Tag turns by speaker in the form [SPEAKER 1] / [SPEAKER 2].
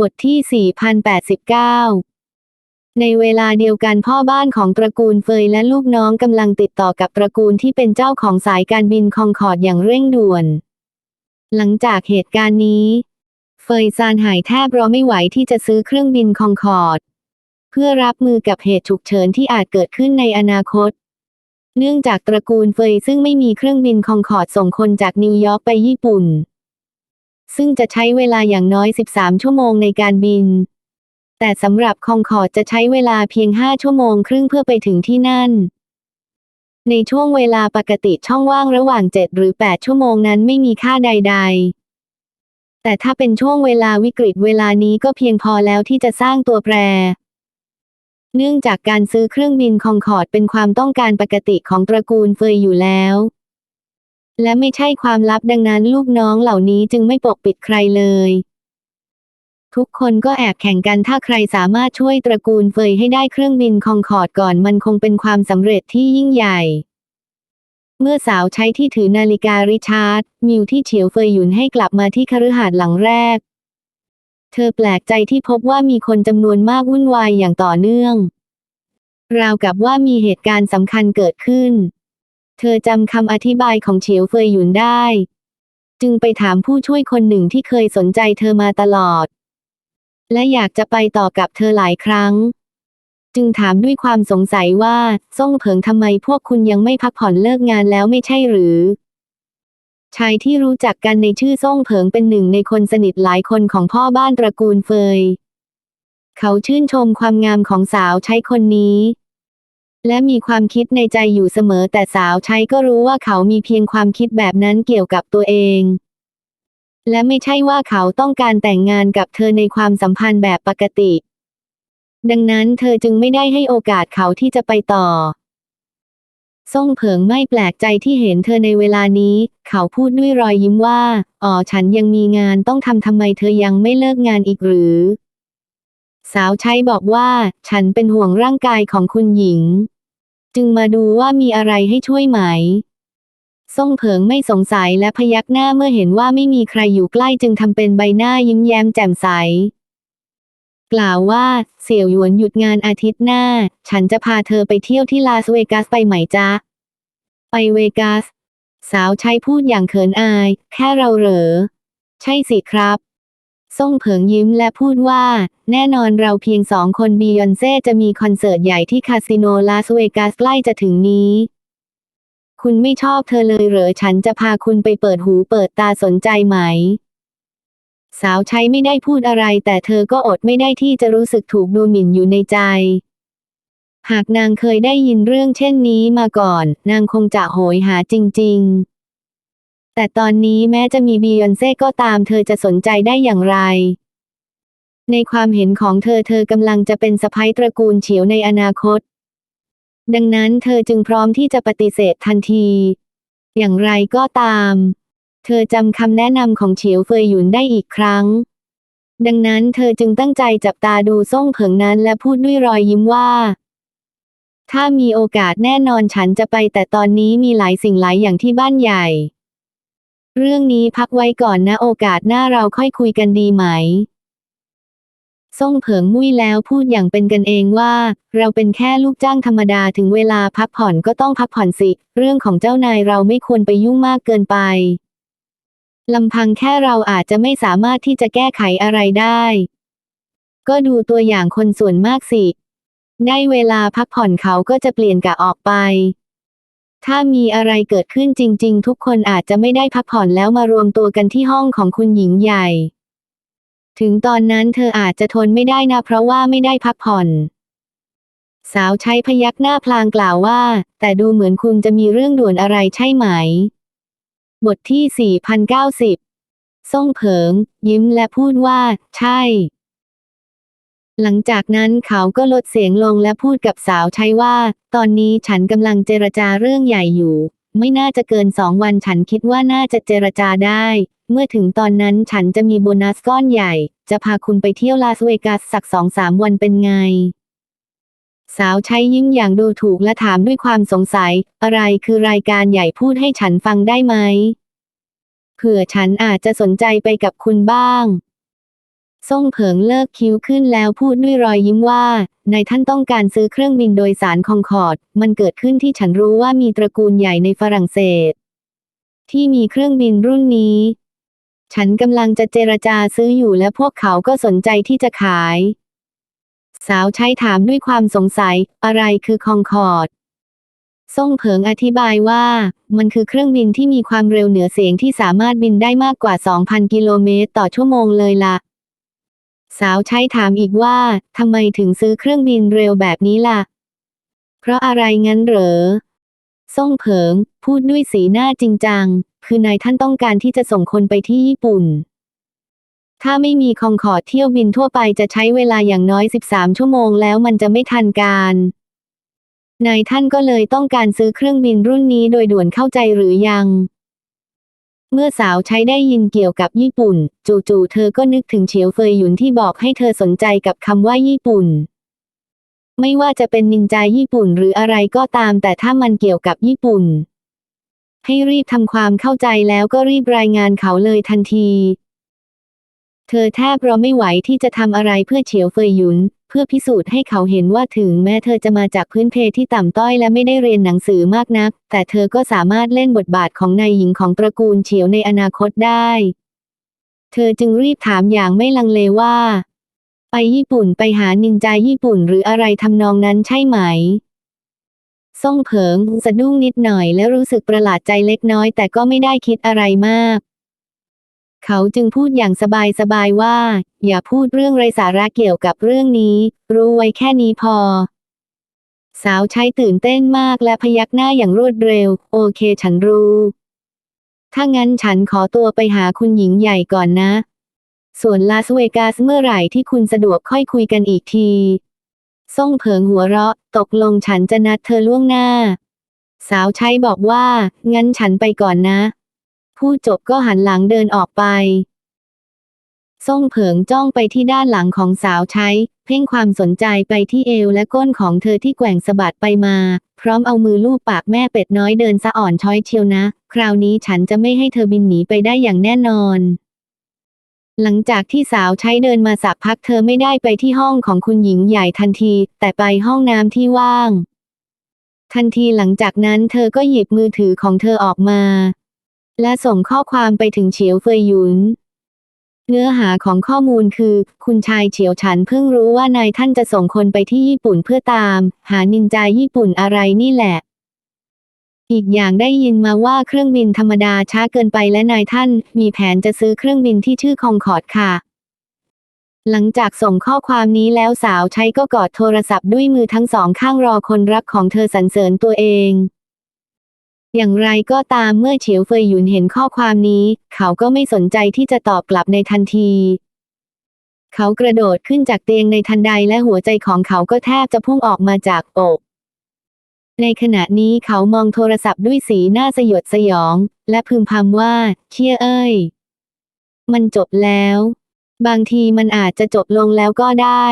[SPEAKER 1] บทที่ 4089 ในเวลาเดียวกันพ่อบ้านของตระกูลเฟยและลูกน้องกำลังติดต่อกับตระกูลที่เป็นเจ้าของสายการบินคองคอร์ดอย่างเร่งด่วน หลังจากเหตุการณ์นี้ เฟยซานหายแทบรอไม่ไหวที่จะซื้อเครื่องบินคองคอร์ดเพื่อรับมือกับเหตุฉุกเฉินที่อาจเกิดขึ้นในอนาคต เนื่องจากตระกูลเฟยซึ่งไม่มีเครื่องบินคองคอร์ดส่งคนจากนิวยอร์กไปญี่ปุ่น ซึ่งจะใช้เวลาอย่างน้อย 13 ชั่วโมงในการบิน แต่สำหรับคองคอร์ดจะใช้เวลาเพียง 5 ชั่วโมงครึ่งเพื่อไปถึงที่นั่น ในช่วงเวลาปกติช่องว่างระหว่าง 7 หรือ 8 ชั่วโมงนั้นไม่มีค่าใด ๆแต่ถ้าเป็นช่วงเวลาวิกฤตเวลานี้ก็เพียงพอแล้วที่จะสร้างตัวแปร เนื่องจากการซื้อเครื่องบินคองคอร์ดเป็นความต้องการปกติของตระกูลเฟยอยู่แล้ว และไม่ใช่ความลับดังนั้นลูกน้องเหล่านี้จึงไม่ปกปิดใครเลย ทุกคนก็แอบแข่งกันถ้าใครสามารถช่วยตระกูลเฟยให้ได้เครื่องบินคองคอร์ดก่อนมันคงเป็นความสำเร็จที่ยิ่งใหญ่ เมื่อสาวใช้ที่ถือนาฬิการิชาร์ดมิวที่เฉียวเฟยหยุนให้กลับมาที่คฤหาสน์หลังแรก เธอแปลกใจที่พบว่ามีคนจำนวนมากวุ่นวายอย่างต่อเนื่อง ราวกับว่ามีเหตุการณ์สำคัญเกิดขึ้น เธอจำคำอธิบายของเฉียวเฟยหยุนได้ จึงไปถามผู้ช่วยคนหนึ่งที่เคยสนใจเธอมาตลอด และอยากจะไปต่อกับเธอหลายครั้ง จึงถามด้วยความสงสัยว่าซ่งเผิงทำไมพวกคุณยังไม่พักผ่อนเลิกงานแล้วไม่ใช่หรือ ชายที่รู้จักกันในชื่อซ่งเผิงเป็นหนึ่งในคนสนิทหลายคนของพ่อบ้านตระกูลเฟย เขาชื่นชมความงามของสาวใช้คนนี้ และมีความคิดในใจอยู่เสมอแต่สาวใช้ก็รู้ว่าเขามีเพียงความคิดแบบนั้นเกี่ยวกับตัวเอง และไม่ใช่ว่าเขาต้องการแต่งงานกับเธอในความสัมพันธ์แบบปกติ ดังนั้นเธอจึงไม่ได้ให้โอกาสเขาที่จะไปต่อซ่งเผิงไม่แปลกใจที่เห็นเธอในเวลานี้ เขาพูดด้วยรอยยิ้มว่า อ๋อฉันยังมีงานต้องทำทำไมเธอยังไม่เลิกงานอีกหรือ สาวใช้บอกว่า ฉันเป็นห่วงร่างกายของคุณหญิง จึงมาดูว่ามีอะไรให้ช่วยไหมซ่งเผิงไม่สงสัยและพยักหน้าเมื่อเห็นว่าไม่มีใครอยู่ใกล้จึงทำเป็นใบหน้ายิ้มแย้มแจ่มใส กล่าวว่า เสี่ยวหยวนหยุดงานอาทิตย์หน้า ฉันจะพาเธอไปเที่ยวที่ลาสเวกัสไปไหมจ๊ะ ไปเวกัส สาวใช้พูดอย่างเขินอาย แค่เราเหรอ ใช่สิครับ ซ่งเผิงยิ้มและพูดว่า แน่นอนเราเพียงสองคนบียอนเซ่จะมีคอนเสิร์ตใหญ่ที่คาสิโนลาสเวกัสใกล้จะถึงนี้ คุณไม่ชอบเธอเลยเหรอฉันจะพาคุณไปเปิดหูเปิดตาสนใจไหม สาวใช้ไม่ได้พูดอะไร แต่เธอก็อดไม่ได้ที่จะรู้สึกถูกดูหมิ่นอยู่ในใจ หากนางเคยได้ยินเรื่องเช่นนี้มาก่อน นางคงจะโหยหาจริง ๆ แต่ตอนนี้แม้จะมีบียอนเซ่ก็ตามเธอจะสนใจได้อย่างไร ในความเห็นของเธอเธอกำลังจะเป็นสะพ้ยตระกูลเฉียวในอนาคต ดังนั้นเธอจึงพร้อมที่จะปฏิเสธทันที อย่างไรก็ตาม เธอจำคำแนะนำของเฉียวเฟยหยุนได้อีกครั้ง ดังนั้นเธอจึงตั้งใจจับตาดูซ่งเผิงนั้นและพูดด้วยรอยยิ้มว่าถ้ามีโอกาสแน่นอนฉันจะไปแต่ตอนนี้มีหลายสิ่งหลายอย่างที่บ้านใหญ่ เรื่องนี้พักไว้ก่อนนะโอกาสหน้าเราค่อยคุยกันดีไหมซ่งเผิงมุ้ยแล้วพูดอย่างเป็นกันเองว่า เราเป็นแค่ลูกจ้างธรรมดาถึงเวลาพักผ่อนก็ต้องพักผ่อนสิ เรื่องของเจ้านายเราไม่ควรไปยุ่งมากเกินไปลำพังแค่เราอาจจะไม่สามารถที่จะแก้ไขอะไรได้ ก็ดูตัวอย่างคนส่วนมากสิ ได้เวลาพักผ่อนเขาก็จะเปลี่ยนกะออกไป ถ้ามีอะไรเกิดขึ้นจริง ๆ ทุกคนอาจจะไม่ได้พักผ่อนแล้วมารวมตัวกันที่ห้องของคุณหญิงใหญ่ ถึงตอนนั้นเธออาจจะทนไม่ได้นะเพราะว่าไม่ได้พักผ่อน สาวใช้พยักหน้าพลางกล่าวว่า แต่ดูเหมือนคุณจะมีเรื่องด่วนอะไรใช่ไหม บทที่ 4090ซ่งเผิง ยิ้มและพูดว่า ใช่ หลังจากนั้นเขาก็ลดเสียงลงและพูดกับสาวใช้ว่า ตอนนี้ฉันกำลังเจรจาเรื่องใหญ่อยู่ ไม่น่าจะเกินสองวันฉันคิดว่าน่าจะเจรจาได้ เมื่อถึงตอนนั้นฉันจะมีโบนัสก้อนใหญ่ จะพาคุณไปเที่ยวลาสเวกัสสักสองสามวันเป็นไง สาวใช้ยิ้มอย่างดูถูกและถามด้วยความสงสัย อะไรคือรายการใหญ่พูดให้ฉันฟังได้ไหมเผื่อฉันอาจจะสนใจไปกับคุณบ้าง ส่งเผิงเลิกคิ้วขึ้นแล้วพูดด้วยรอยยิ้มว่านายท่านต้องการซื้อเครื่องบินโดยสารคองคอร์ด มันเกิดขึ้นที่ฉันรู้ว่ามีตระกูลใหญ่ในฝรั่งเศส ที่มีเครื่องบินรุ่นนี้ ฉันกำลังจะเจรจาซื้ออยู่และพวกเขาก็สนใจที่จะขาย สาวใช้ถามด้วยความสงสัย อะไรคือคองคอร์ดส่งเผิงอธิบายว่า มันคือเครื่องบินที่มีความเร็วเหนือเสียงที่สามารถบินได้มากกว่า 2,000 กิโลเมตรต่อชั่วโมงเลยละ่ะ สาวใช้ถามอีกว่าทำไมถึงซื้อเครื่องบินเร็วแบบนี้ล่ะ เพราะอะไรงั้นเหรอส่งเผิง พูดด้วยสีหน้าจริงจัง คือนายท่านต้องการที่จะส่งคนไปที่ญี่ปุ่น ถ้าไม่มีคองคอร์ดเที่ยวบินทั่วไปจะใช้เวลาอย่างน้อย 13 ชั่วโมงแล้วมันจะไม่ทันการนายท่านก็เลยต้องการซื้อเครื่องบินรุ่นนี้โดยด่วนเข้าใจหรือยัง เมื่อสาวใช้ได้ยินเกี่ยวกับญี่ปุ่น จู่ๆเธอก็นึกถึงเฉียวเฟยหยุนที่บอกให้เธอสนใจกับคำว่าญี่ปุ่น ไม่ว่าจะเป็นนินจาญี่ปุ่นหรืออะไรก็ตาม แต่ถ้ามันเกี่ยวกับญี่ปุ่น ให้รีบทำความเข้าใจแล้วก็รีบรายงานเขาเลยทันที เธอแทบรอไม่ไหวที่จะทำอะไรเพื่อเฉียวเฟยหยุน เพื่อพิสูจน์ให้เขาเห็นว่าถึงแม้เธอจะมาจากพื้นเพที่ต่ำต้อยและไม่ได้เรียนหนังสือมากนัก แต่เธอก็สามารถเล่นบทบาทของนายหญิงของตระกูลเฉียวในอนาคตได้ เธอจึงรีบถามอย่างไม่ลังเลว่า ไปญี่ปุ่นไปหานินจาญี่ปุ่นหรืออะไรทำนองนั้นใช่ไหมส่งเผิงสะดุ้งนิดหน่อยและรู้สึกประหลาดใจเล็กน้อยแต่ก็ไม่ได้คิดอะไรมาก เขาจึงพูดอย่างสบายๆว่า อย่าพูดเรื่องไรสาระเกี่ยวกับเรื่องนี้ รู้ไว้แค่นี้พอ สาวใช้ตื่นเต้นมากและพยักหน้าอย่างรวดเร็ว โอเคฉันรู้ ถ้างั้นฉันขอตัวไปหาคุณหญิงใหญ่ก่อนนะ ส่วนลาสเวกัสเมื่อไหร่ที่คุณสะดวกค่อยคุยกันอีกทีส่งเผิงหัวเราะ ตกลงฉันจะนัดเธอล่วงหน้า สาวใช้บอกว่า งั้นฉันไปก่อนนะ พูดจบก็หันหลังเดินออกไปส่งเผิงจ้องไปที่ด้านหลังของสาวใช้ เพ่งความสนใจไปที่เอวและก้นของเธอที่แกว่งสะบัดไปมา พร้อมเอามือลูบปากแม่เป็ดน้อยเดินสะอ่อนช้อยเชียวนะ คราวนี้ฉันจะไม่ให้เธอบินหนีไปได้อย่างแน่นอน หลังจากที่สาวใช้เดินมาสักพักเธอไม่ได้ไปที่ห้องของคุณหญิงใหญ่ทันที แต่ไปห้องน้ำที่ว่าง ทันทีหลังจากนั้นเธอก็หยิบมือถือของเธอออกมา และส่งข้อความไปถึงเฉียวเฟยหยุน เนื้อหาของข้อมูลคือ คุณชายเฉียวฉันเพิ่งรู้ว่านายท่านจะส่งคนไปที่ญี่ปุ่นเพื่อตาม หานินจาญี่ปุ่นอะไรนี่แหละ อีกอย่างได้ยินมาว่าเครื่องบินธรรมดาช้าเกินไปและนายท่าน มีแผนจะซื้อเครื่องบินที่ชื่อคองคอร์ดค่ะ หลังจากส่งข้อความนี้แล้วสาวใช้ก็กอดโทรศัพท์ด้วยมือทั้งสองข้างรอคนรักของเธอสรรเสริญตัวเอง อย่างไรก็ตามเมื่อเฉียวเฟยหยุนเห็นข้อความนี้ เขาก็ไม่สนใจที่จะตอบกลับในทันที เขากระโดดขึ้นจากเตียงในทันใดและหัวใจของเขาก็แทบจะพุ่งออกมาจากอก ในขณะนี้เขามองโทรศัพท์ด้วยสีหน้าสยดสยอง และพึมพำว่า เชี่ยเอ้ย มันจบแล้ว บางทีมันอาจจะจบลงแล้วก็ได้